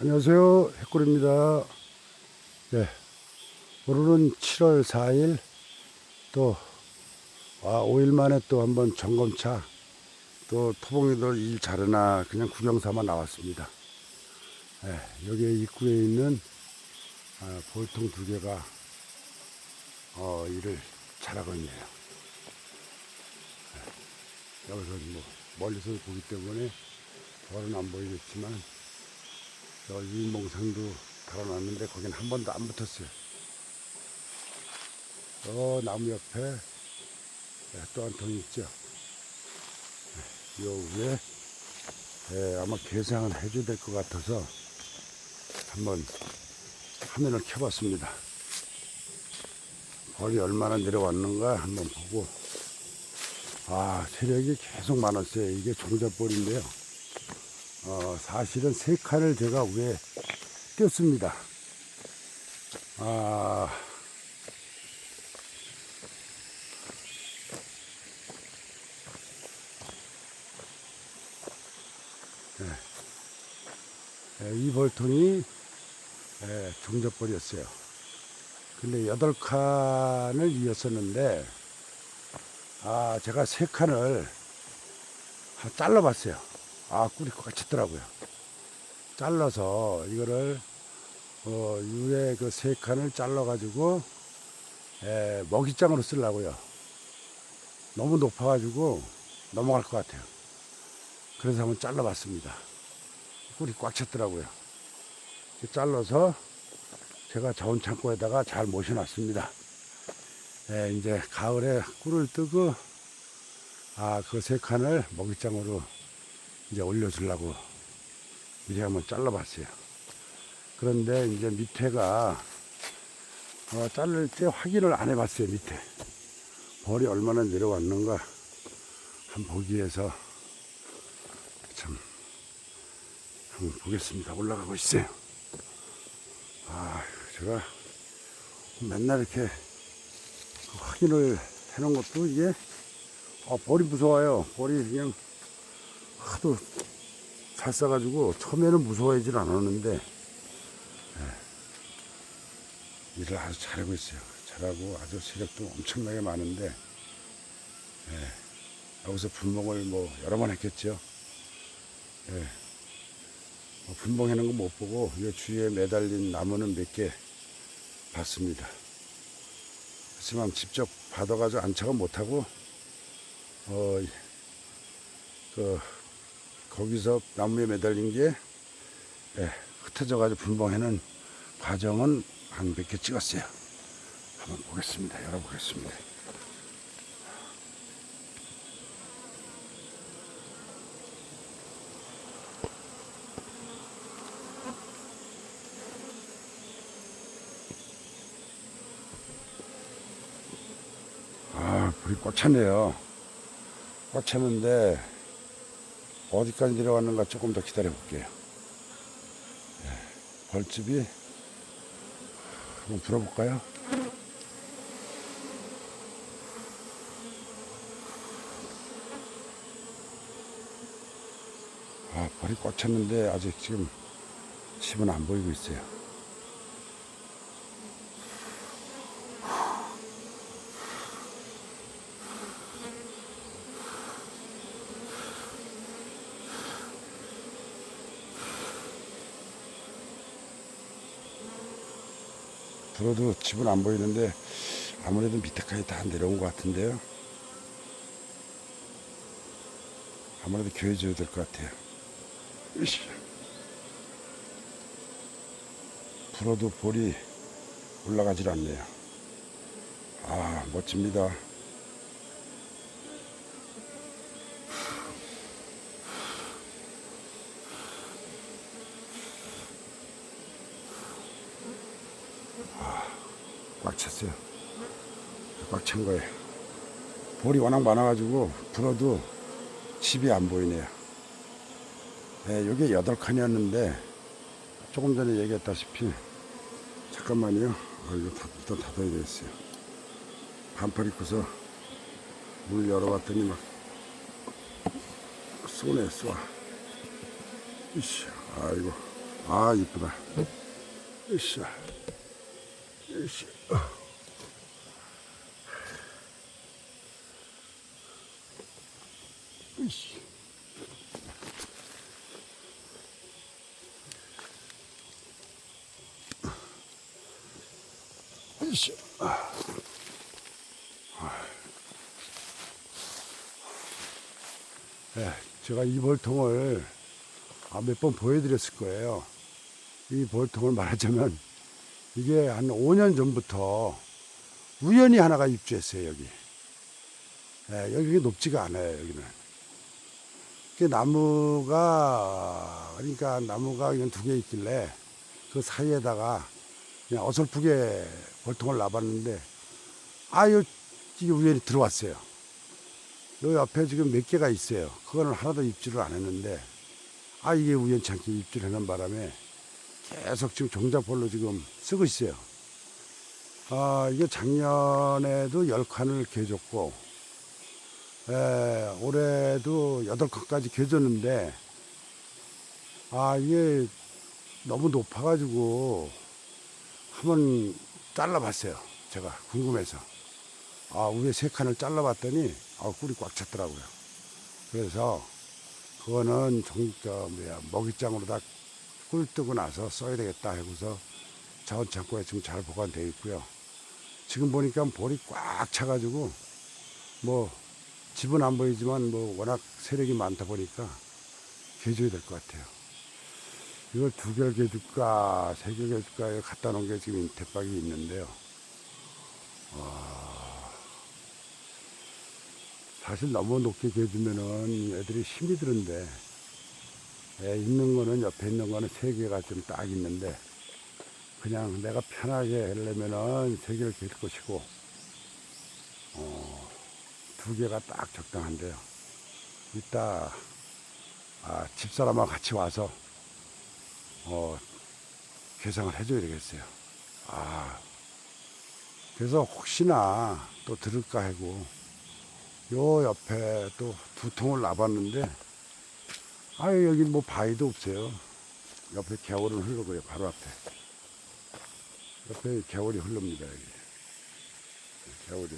안녕하세요. 해골입니다. 네. 오늘은 7월 4일 또, 아, 5일 만에 또 한번 점검차 또 토봉이들 일 잘하나 그냥 구경 삼아 나왔습니다. 네, 여기 입구에 있는 아, 볼통 두 개가 어, 일을 잘하고 있네요. 네, 여기서 뭐 멀리서 보기 때문에 저는 안 보이겠지만 저 유인봉상도 달아놨는데 거긴 한 번도 안 붙었어요. 저 나무 옆에 네, 또한 통 있죠. 네, 요 위에 예, 아마 개상을 해줘야 될 것 같아서 한번 화면을 켜봤습니다. 벌이 얼마나 내려왔는가 한번 보고 아 세력이 계속 많았어요. 이게 종잣벌인데요. 어, 사실은 세 칸을 제가 위에 띄었습니다. 아, 예, 이 벌통이 예, 종잣벌이었어요. 근데 여덟 칸을 이었었는데, 아, 제가 세 칸을 다 잘라봤어요. 아, 꿀이 꽉찼더라고요. 잘라서 이거를 어, 위에 그세 칸을 잘라가지고 에, 먹이장으로 쓰려고요. 너무 높아가지고 넘어갈 것 같아요. 그래서 한번 잘라봤습니다. 꿀이 꽉 찼더라고요. 잘라서 제가 저온 창고에다가 잘 모셔놨습니다. 에, 이제 가을에 꿀을 뜨고 아, 그 세 칸을 먹이장으로 이제 올려주려고 미리 한번 잘라봤어요. 그런데 이제 밑에가 어, 자를 때 확인을 안 해봤어요. 밑에 벌이 얼마나 내려왔는가 한번 보기 위해서 참 한번 보겠습니다. 올라가고 있어요. 아, 제가 맨날 이렇게 그 확인을 해놓은 것도 이게 아, 벌이 무서워요. 벌이 그냥 하도 잘 싸가지고 처음에는 무서워하질 않았는데 예, 일을 아주 잘하고 있어요. 잘하고 아주 세력도 엄청나게 많은데 예, 여기서 분봉을 뭐 여러 번 했겠죠. 예, 뭐 분봉해놓은 거못 보고 이 주위에 매달린 나무는 몇 개 봤습니다. 하지만 직접 받아가지고 안착은 못하고 어, 그 거기서 나무에 매달린 게 예, 흩어져가지고 분봉해는 과정은 한몇개 찍었어요. 한번 보겠습니다. 열어보겠습니다. 아, 불이. 꽉 찼는데 어디까지 내려왔는가 조금 더 기다려 볼게요. 예, 벌집이 한번 불어볼까요? 아, 벌이 꽉 찼는데 아직 지금 집은 안 보이고 있어요. 불어도 집은 안 보이는데 아무래도 밑에까지 다 내려온 것 같은데요. 아무래도 교회줘야 될 것 같아요. 으쌰. 불어도 볼이 올라가질 않네요. 아, 멋집니다. 꽉 찼어요. 꽉 찬 거예요. 볼이 워낙 많아가지고 불어도 집이 안 보이네요. 네, 이게 여덟 칸이었는데 조금 전에 얘기했다시피 잠깐만요. 아, 이거 다, 일단 닫아야 되겠어요. 반팔 입고서 문 열어봤더니 막 쏘네 쏘아. 이씨, 아이고 아 이쁘다. 으쌰. 네, 제가 이 벌통을 아, 몇 번 보여드렸을 거예요. 이 벌통을 말하자면 이게 한 5년 전부터 우연히 하나가 입주했어요 여기. 예, 여기 높지가 않아요 여기는. 그 나무가 그러니까 나무가 그냥 두 개 있길래 그 사이에다가 그냥 어설프게 벌통을 놔봤는데 아유 이게 우연히 들어왔어요. 요 옆에 지금 몇 개가 있어요. 그거는 하나도 입주를 안 했는데 아 이게 우연찮게 입주를 하는 바람에 계속 지금 종자벌로 지금 쓰고 있어요. 아 이게 작년에도 10칸을 개줬고 에, 올해도 8칸까지 개줬는데 아 이게 너무 높아가지고 한번 잘라봤어요. 제가 궁금해서 아 위에 세 칸을 잘라봤더니 아 꿀이 꽉 찼더라고요. 그래서 그거는 종, 저, 뭐야, 먹이장으로 다 꿀 뜨고 나서 써야 되겠다 하고서 자원 창고에 지금 잘 보관되어 있고요. 지금 보니까 볼이 꽉 차가지고 뭐 집은 안 보이지만 뭐 워낙 세력이 많다 보니까 개줘야 될 것 같아요. 이걸 두 개를 개줄까, 세 개를 개줄까, 갖다 놓은 게 지금 대박이 있는데요. 사실 너무 높게 개주면은 애들이 힘이 드는데 애 있는 거는 옆에 있는 거는 세 개가 좀 딱 있는데 그냥 내가 편하게 하려면은 세 개를 갤 것이고 어, 두 개가 딱 적당한데요. 이따 아, 집사람하고 같이 와서 어, 계상을 해줘야 되겠어요. 아, 그래서 혹시나 또 들을까 하고 요 옆에 또 두 통을 놔봤는데 아유 여기 뭐 바위도 없어요. 옆에 개울은 흐르고요 바로 앞에. 옆에 개울이 흐릅니다 여기. 개울이.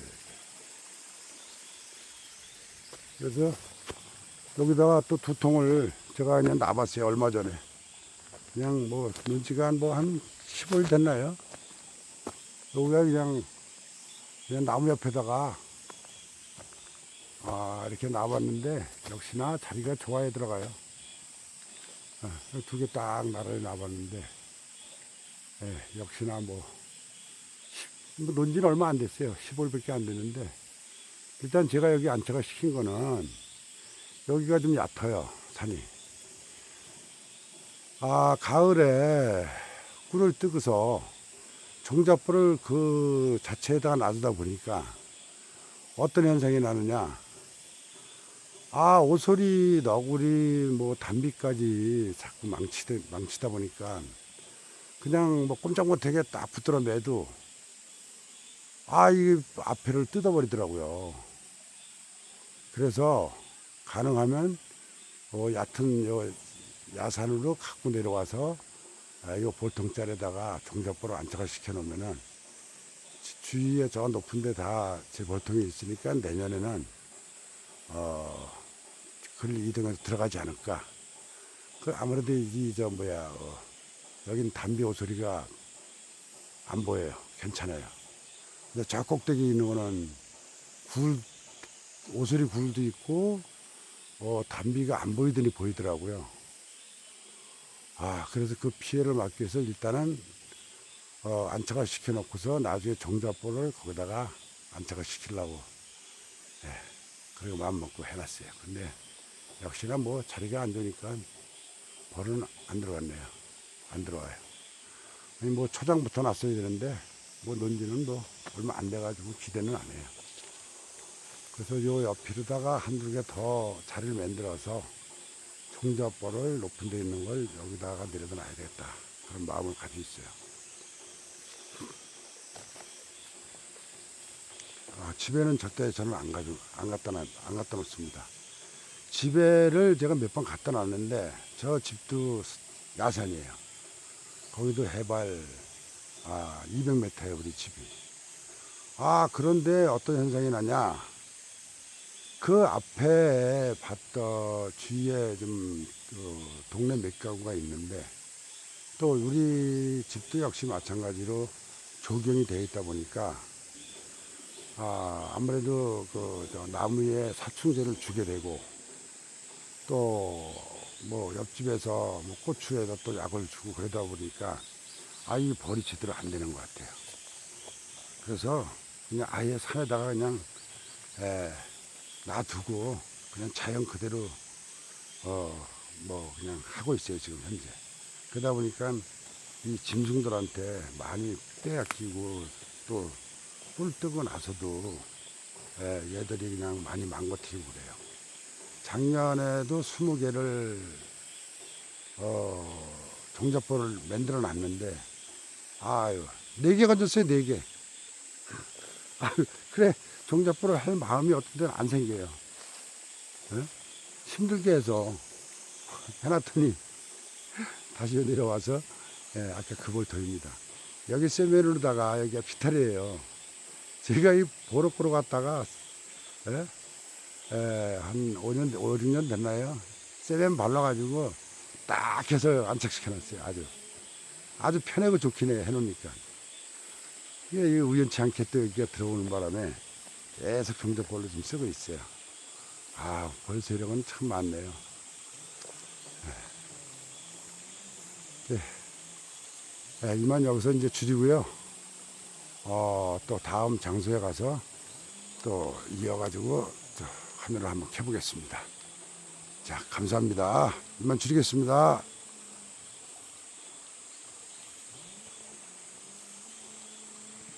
그래서 여기다가 또 두 통을 제가 그냥 놔봤어요 얼마 전에. 그냥 뭐 눈치가 뭐한 15일 됐나요? 여기가 그냥 그냥 나무 옆에다가 아, 이렇게 놔봤는데, 역시나 자리가 좋아야 들어가요. 두 개 딱 나란히 놔봤는데, 예, 역시나 뭐, 십- 뭐 논지는 얼마 안 됐어요. 15일밖에 안 됐는데, 일단 제가 여기 안착을 시킨 거는, 여기가 좀 얕아요, 산이. 아, 가을에 꿀을 뜨고서 종자불을 그 자체에다가 놔두다 보니까 어떤 현상이 나느냐. 아, 오소리, 너구리, 뭐, 담비까지 자꾸 망치다, 망치다 보니까 그냥 뭐 꼼짝 못하게 딱 붙들어 매도 아, 이 앞에를 뜯어버리더라고요. 그래서 가능하면 어, 얕은 요 야산으로 갖고 내려와서 아, 요 볼통짜리에다가 종자포를 안착을 시켜 놓으면은 지- 주위에 저 높은 데 다 제 볼통이 있으니까 내년에는 어, 글 2등에서 들어가지 않을까. 그 아무래도 이 저 뭐야 어, 여긴 담비 오소리가 안 보여요. 괜찮아요. 근데 저 꼭대기 있는 거는 굴 오소리 굴도 있고 어, 담비가 안 보이더니 보이더라고요. 아 그래서 그 피해를 막기 위해서 일단은 어, 안착을 시켜놓고서 나중에 종자볼을 거기다가 안착을 시키려고 예, 그리고 마음 먹고 해놨어요. 근데 역시나 뭐 자리가 안 좋으니까 벌은 안 들어갔네요. 안 들어와요. 아니 뭐 초장부터 놨어야 되는데 뭐 논지는 뭐 얼마 안 돼가지고 기대는 안 해요. 그래서 요 옆으로다가 한두 개 더 자리를 만들어서 종자볼을 높은 데 있는 걸 여기다가 내려다 놔야 되겠다. 그런 마음을 가지고 있어요. 아, 집에는 절대 저는 안 가져 안 갖다 놔, 안 갖다 놓습니다. 집에를 제가 몇번 갖다 놨는데 저 집도 야산이에요. 거기도 해발 아 200m예요 우리 집이. 아 그런데 어떤 현상이 나냐? 그 앞에 봤던 주위에 좀 그 동네 몇 가구가 있는데 또 우리 집도 역시 마찬가지로 조경이 되어 있다 보니까 아 아무래도 그저 나무에 사충제를 주게 되고 또 뭐 옆집에서 뭐 고추에다 또 약을 주고 그러다 보니까 아이 벌이 제대로 안 되는 것 같아요. 그래서 그냥 아예 산에다가 그냥 에, 놔두고 그냥 자연 그대로 어 뭐 그냥 하고 있어요 지금 현재. 그러다 보니까 이 짐승들한테 많이 빼앗기고 또 뿔 뜨고 나서도 에, 얘들이 그냥 많이 망가뜨리고 그래요. 작년에도 20개를 어, 종잡벌을 만들어 놨는데 아유 네개 건졌어요 네 개. 아유 그래 종잡벌을 할 마음이 어떤 데는 안 생겨요. 예? 힘들게 해서 해놨더니 다시 내려와서 예, 아까 그걸 더입니다. 여기 세면으로다가 여기가 비탈이에요. 제가 이 보로보로 갔다가 예? 예, 한 5년, 5, 6년 됐나요? 세면 발라가지고 딱 해서 안착시켜놨어요. 아주. 아주 편하고 좋긴 해요. 해놓으니까. 이게 이 우연치 않게 또 여기가 들어오는 바람에 계속 경적벌로 좀 쓰고 있어요. 아, 벌 세력은 참 많네요. 네. 네, 이만 여기서 이제 줄이고요. 어, 또 다음 장소에 가서 또 이어가지고 또 화면을 한번 켜보겠습니다. 자, 감사합니다. 이만 줄이겠습니다.